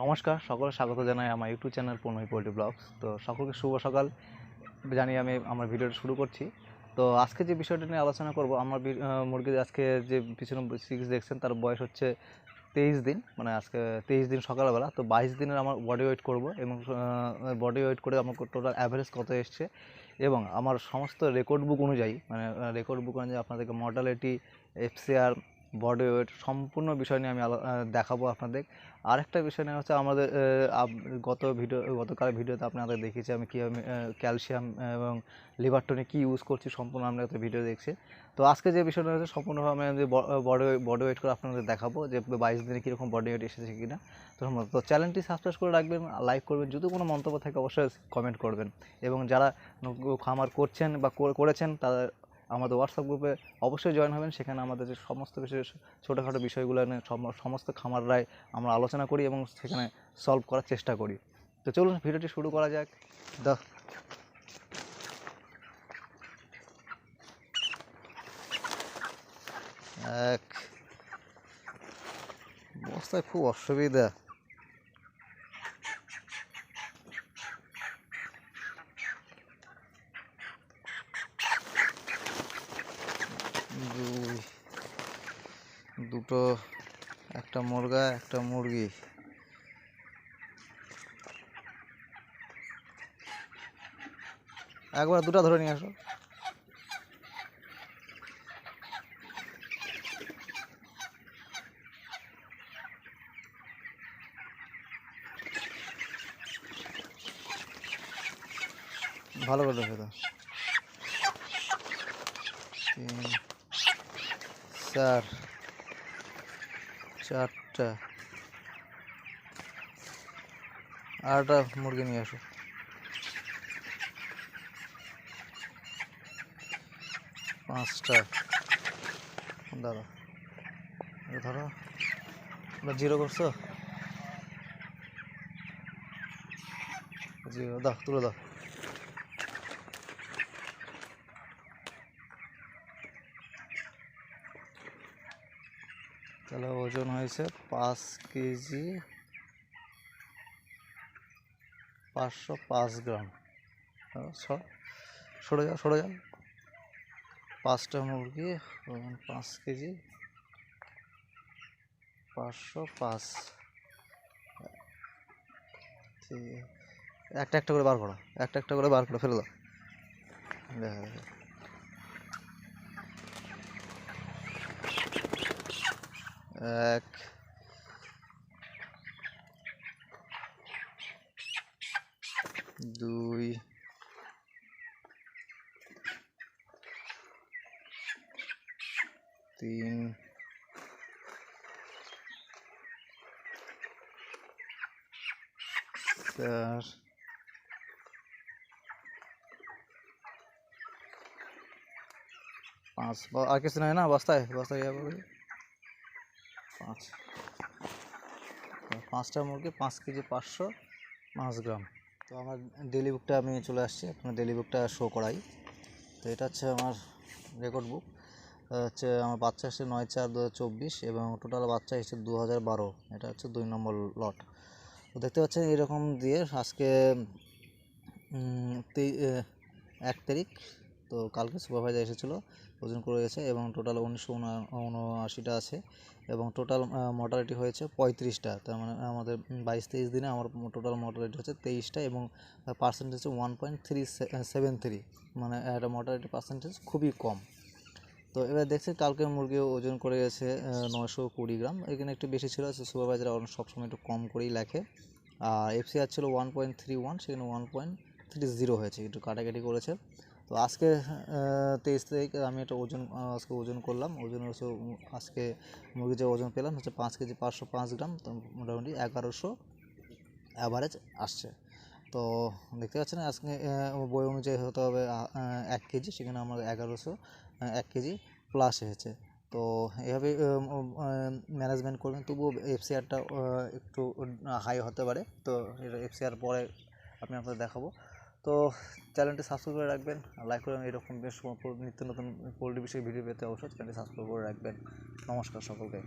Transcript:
নমস্কার সকলে স্বাগত জানাই আমার ইউটিউব চ্যানেল পূর্ণই পোল্ট্রি ব্লগস। তো সকলকে শুভ সকাল। জানিয়ে আমি আমার ভিডিওটা শুরু করছি। তো আজকে যে বিষয়টা নিয়ে আলোচনা করব, আমার মুরগির আজকে যে পিছনে সিক্স দেখছেন, তার বয়স হচ্ছে তেইশ দিন মানে আজকে তেইশ দিন সকালবেলা। তো বাইশ দিনের আমার বডি ওয়েট করব এবং বডি ওয়েট করে আমার টোটাল অ্যাভারেজ কত এসছে এবং আমার সমস্ত রেকর্ড বুক অনুযায়ী মানে রেকর্ড বুক অনুযায়ী আপনাদেরকে মর্টালিটি এফসিআর বডি ওয়েট সম্পূর্ণ বিষয় নিয়ে আমি দেখাবো আপনাদের। আরেকটা বিষয় নিয়ে হচ্ছে আমাদের গত ভিডিও গতকাল ভিডিওতে আপনাদের দেখিয়েছি আমি কীভাবে ক্যালসিয়াম এবং লিভার টনিক কী ইউজ করছি সম্পূর্ণ আপনাদের একটা ভিডিও দেখছি। তো আজকে যে বিষয়টা হচ্ছে সম্পূর্ণভাবে আমি বডি বডি ওয়েট করে আপনাদের দেখাবো যে বাইশ দিনে কীরকম বডি ওয়েট এসেছে কিনা। তো। তো চ্যানেলটি সাবস্ক্রাইব করে রাখবেন লাইক করবেন, যদি কোনো মন্তব্য থাকে অবশ্যই কমেন্ট করবেন। এবং যারা খামার করছেন বা করে- করেছেন তাদের আমাদের হোয়াটসঅ্যাপ গ্রুপে অবশ্যই জয়েন হবেন। সেখানে আমাদের যে সমস্ত বিষয় ছোটোখাটো বিষয়গুলো নিয়ে সম- সমস্ত খামাররাই আমরা আলোচনা করি এবং সেখানে সলভ করার চেষ্টা করি। তো চলুন ভিডিওটি শুরু করা যাক। দা এক বস্তায় খুব অসুবিধা। দুই। দুটো, একটা মুরগা, একটা মুরগি। একবার দুটো ধরে নিয়ে আসো। ভালো করে দেখো তো চার চারটা। আটটা মুরগি নিয়ে আসো। পাঁচটা। এটা ধরো। ওটা জিরো করছ? জিরো। দাও, তুলে দাও। তাহলে ওজন হয়েছে পাঁচ কেজি পাঁচশো পাঁচ গ্রাম। স- সরে যাও সরে যাও পাঁচটা মুরগি পাঁচ কেজি, পাঁচশো পাঁচ। একটা একটা করে বার করো, একটা একটা করে বার করে, ফেলে দাও। দেখা এক দুই তিন চার পাঁচ বা- আর কিছু নাই না বস্তায় বস্তায় ইয়ে করবে পাঁচ। পাঁচটা মুরগি, পাঁচ কেজি পাঁচশো, পাঁচ গ্রাম। তো আমার ডেলি বুকটা আমি চলে আসছি, আপনার ডেলি বুকটা শো করাই। তো এটা হচ্ছে আমার রেকর্ড বুক হচ্ছে আমার বাচ্চা এসেছে নয় চার দু এবং টোটাল বাচ্চা এসেছে দু হাজার এটা হচ্ছে দুই নম্বর লট তো দেখতে পাচ্ছেন এরকম দিয়ে আজকে এক তারিখ। তো কালকে সুপারভাইজার এসেছিল, ওজন করে গেছে এবং টোটাল উনিশশো উনা- উনআশিটা আছে এবং টোটাল মর্টালিটি হয়েছে পঁয়ত্রিশটা। তার মানে আমাদের বাইশ তেইশ দিনে আমার টোটাল মর্টালিটি হচ্ছে তেইশটা এবং পার্সেন্টেজ হচ্ছে one point three seven three মানে একটা মর্টালিটি পার্সেন্টেজ খুবই কম। তো এবার দেখছি কালকে মুরগি ওজন করে গেছে নশো কুড়ি গ্রাম। এখানে একটু বেশি ছিল সুপারভাইজার সবসময় একটু কম করেই লেখে। আর এফসিআর ছিল ওয়ান পয়েন্ট থ্রি ওয়ান সেখানে ওয়ান পয়েন্ট থ্রি জিরো হয়েছে, একটু কাটাকাটি করেছে। তো আজকে তেইশ তারিখ, আমি একটা ওজন আজকে ওজন করলাম। ওজন হচ্ছে আজকে মুরগির যে ওজন পেলাম, হচ্ছে পাঁচ কেজি পাঁচশো পাঁচ গ্রাম। তো মোটামুটি এগারোশো অ্যাভারেজ আসছে। তো দেখতে পাচ্ছেন, আজকে বই অনুযায়ী হতে হবে এক কেজি। সেখানে আমার এগারোশো এক কেজি প্লাস এসেছে। তো এভাবে ম্যানেজমেন্ট করবেন। তবুও এফসিআরটা একটু হাই হতে পারে। তো এফসিআর পরে আমি আপনাদের দেখাবো। তো চ্যানেলটি সাবস্ক্রাইব করে রাখবেন লাইক করবেন এরকম বেশ নিত্য নতুন পোলট্রি বিষয়ে ভিডিও পেতে অবশ্যই চ্যানেলটি সাবস্ক্রাইব করে রাখবেন। নমস্কার সকলকে।